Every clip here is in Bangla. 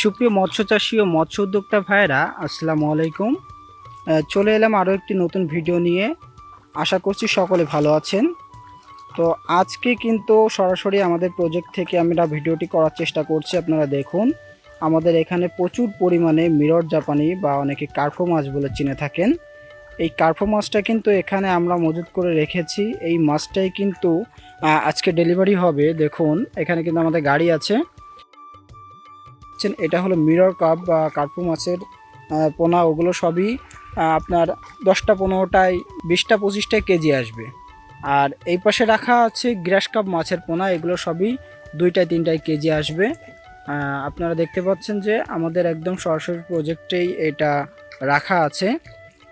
সুপ্রিয় মৎস্য চাষী ও মৎস্য উদ্যোক্তা ভাইয়েরা, আসসালামু আলাইকুম। চলে এলাম আরও একটি নতুন ভিডিও নিয়ে। আশা করছি সকলে ভালো আছেন। তো আজকে কিন্তু সরাসরি আমাদের প্রজেক্ট থেকে আমরা ভিডিওটি করার চেষ্টা করছি, আপনারা দেখুন। আমাদের এখানে প্রচুর পরিমাণে মিরর জাপানি বা অনেকে কার্ফো মাছ বলে চিনে থাকেন। এই কার্ফো মাছটা কিন্তু এখানে আমরা মজুত করে রেখেছি। এই মাছটাই কিন্তু আজকে ডেলিভারি হবে। দেখুন, এখানে কিন্তু আমাদের গাড়ি আছে। দেখছেন, এটা হলো মিরর কাপ বা কার্পু মাছের পোনা, ওগুলো সবই আপনার দশটা পনেরোটায়, বিশটা পঁচিশটায় কেজি আসবে। আর এই পাশে রাখা আছে গ্রাস কাপ মাছের পোনা, এগুলো সবই দুইটায়, তিনটায় কেজি আসবে। আপনারা দেখতে পাচ্ছেন যে আমাদের একদম সরাসরি প্রজেক্টেই এটা রাখা আছে।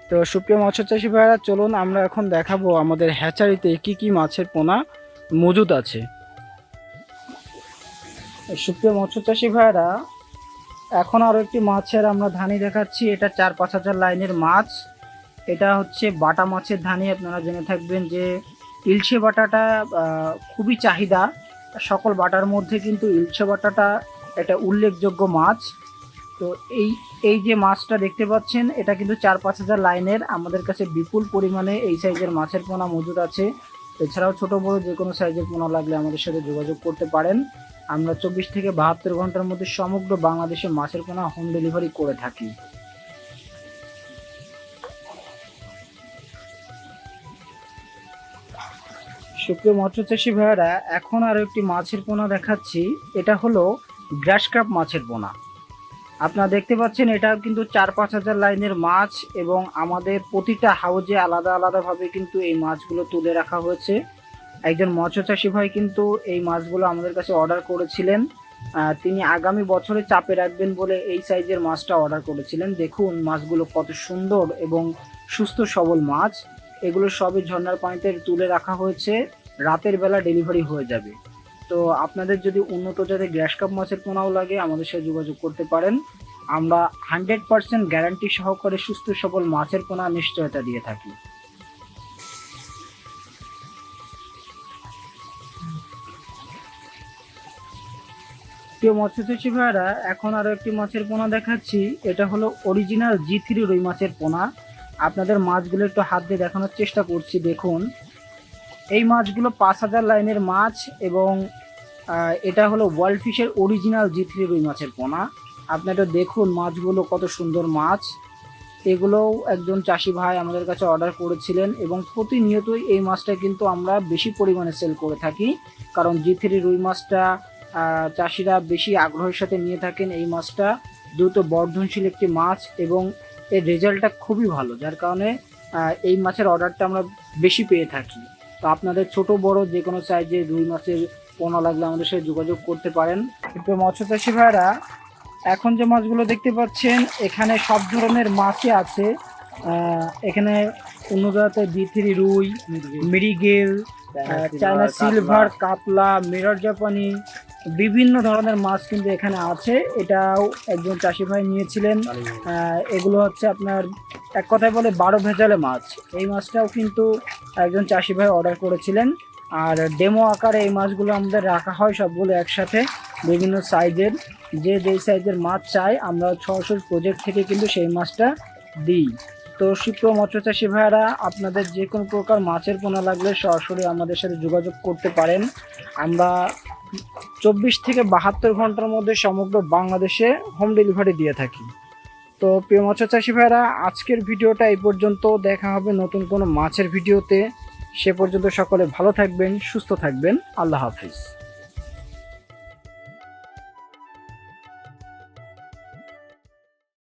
তো সুপ্রিয় মৎস্য চাষী ভাইরা চলুন আমরা এখন দেখাবো আমাদের হ্যাচারিতে কি কি মাছের পোনা মজুদ আছে। সুপ্রিয় মৎস্য চাষী ভাইরা এখন আরও একটি মাছের আমরা ধানি দেখাচ্ছি। এটা চার পাঁচ হাজার লাইনের মাছ। এটা হচ্ছে বাটা মাছের ধানি। আপনারা জেনে থাকবেন যে ইলশে বাটাটা খুবই চাহিদা। সকল বাটার মধ্যে কিন্তু ইলশে বাটাটা এটা উল্লেখযোগ্য মাছ। তো এই এই যে মাছটা দেখতে পাচ্ছেন, এটা কিন্তু চার পাঁচ হাজার লাইনের। আমাদের কাছে বিপুল পরিমাণে এই সাইজের মাছের পোনা মজুদ আছে। এছাড়াও ছোট বড় যে কোনো সাইজের পোনা লাগলে আমাদের সাথে যোগাযোগ করতে পারেন। আমরা চব্বিশ থেকে বাহাত্তর ঘণ্টার মধ্যে সমগ্র বাংলাদেশে মাছের পোনা হোম ডেলিভারি করে থাকি। সুপ্রিয় মৎস্য চাষী ভাইয়েরা, এখন আরও একটি মাছের পোনা দেখাচ্ছি। এটা হলো গ্রাস কাপ মাছের পোনা। আপনারা দেখতে পাচ্ছেন এটা কিন্তু চার পাঁচ হাজার লাইনের মাছ এবং আমাদের প্রতিটা হাউজে আলাদা আলাদাভাবে কিন্তু এই মাছগুলো তুলে রাখা হয়েছে। একজন মৎস্য চাষী ভাই কিন্তু এই মাছগুলো আমাদের কাছে অর্ডার করেছিলেন। তিনি আগামী বছরে চাপে রাখবেন বলে এই সাইজের মাছটা অর্ডার করেছিলেন। দেখুন মাছগুলো কত সুন্দর এবং সুস্থ সবল মাছ। এগুলো সবই ঝর্নার পানিতে তুলে রাখা হয়েছে। রাতের বেলা ডেলিভারি হয়ে যাবে। তো আপনাদের যদি উন্নত জাতের গ্যাস কাপ মাছের পোনাও লাগে, আমাদের সাথে যোগাযোগ করতে পারেন। আমরা হান্ড্রেড পার্সেন্ট গ্যারান্টি সহকারে সুস্থ সবল মাছের পোনা নিশ্চয়তা দিয়ে থাকি। প্রিয় মৎস্যচাষী ভাইরা এখন আরও একটি মাছের পোনা দেখাচ্ছি। এটা হলো অরিজিনাল জি থ্রি রুই মাছের পোনা। আপনাদের মাছগুলো একটু হাত দিয়ে দেখানোর চেষ্টা করছি, দেখুন। এই মাছগুলো পাঁচ হাজার লাইনের মাছ এবং এটা হলো ওয়ার্ল্ড ফিশের অরিজিনাল জি থ্রি রুই মাছের পোনা। আপনারা দেখুন মাছগুলো কত সুন্দর মাছ। এগুলোও একজন চাষি ভাই আমাদের কাছে অর্ডার করেছিলেন এবং প্রতিনিয়তই এই মাছটা কিন্তু আমরা বেশি পরিমাণে সেল করে থাকি। কারণ জি থ্রি রুই মাছটা চাষিরা বেশি আগ্রহের সাথে নিয়ে থাকেন এই মাছটা। দ্রুত বর্ধনশীল একটি মাছ এবং এর রেজাল্টটা খুবই ভালো যার কারণে এই মাছের অর্ডারটা আমরা বেশি পেয়ে থাকি। তো আপনাদের ছোট বড় যে কোনো সাইজের রুই মাছের পোনা লাগলে আমাদের সাথে যোগাযোগ করতে পারেন। কিন্তু মৎস্য চাষি ভাইরা এখন যে মাছগুলো দেখতে পাচ্ছেন এখানে সব ধরনের মাছই আছে। এখানে উন্নত জাতের বিথিরি রুই মিরিগেল চায়না সিলভার কাতলা মিরর জাপানি বিভিন্ন ধরনের মাছ কিন্তু এখানে আছে। এটাও একজন চাষি ভাই নিয়েছিলেন। এগুলো হচ্ছে আপনার এক কথায় বলে বারো ভেজালে মাছ। এই মাছটাও কিন্তু একজন চাষি ভাই অর্ডার করেছিলেন। আর ডেমো আকারে এই মাছগুলো আমাদের রাখা হয় সবগুলো একসাথে বিভিন্ন সাইজের যে যেই সাইজের মাছ চাই আমরা সরাসরি প্রজেক্ট থেকে কিন্তু সেই মাছটা দিই। তো শিপ্র মৎস্য চাষী ভাইয়ারা, আপনাদের যে কোনো প্রকার মাছের পোনা লাগলে সরাসরি আমাদের সাথে যোগাযোগ করতে পারেন। আমরা চব্বিশ থেকে বাহাত্তর ঘণ্টার মধ্যে সমগ্র বাংলাদেশে হোম ডেলিভারি দিয়ে থাকি। তো প্রিয় মৎস্য চাষি ভাইরা আজকের ভিডিওটা এই পর্যন্ত। দেখা হবে নতুন কোনো মাছের ভিডিওতে। সে পর্যন্ত সকলে ভালো থাকবেন, সুস্থ থাকবেন। আল্লাহ হাফিজ।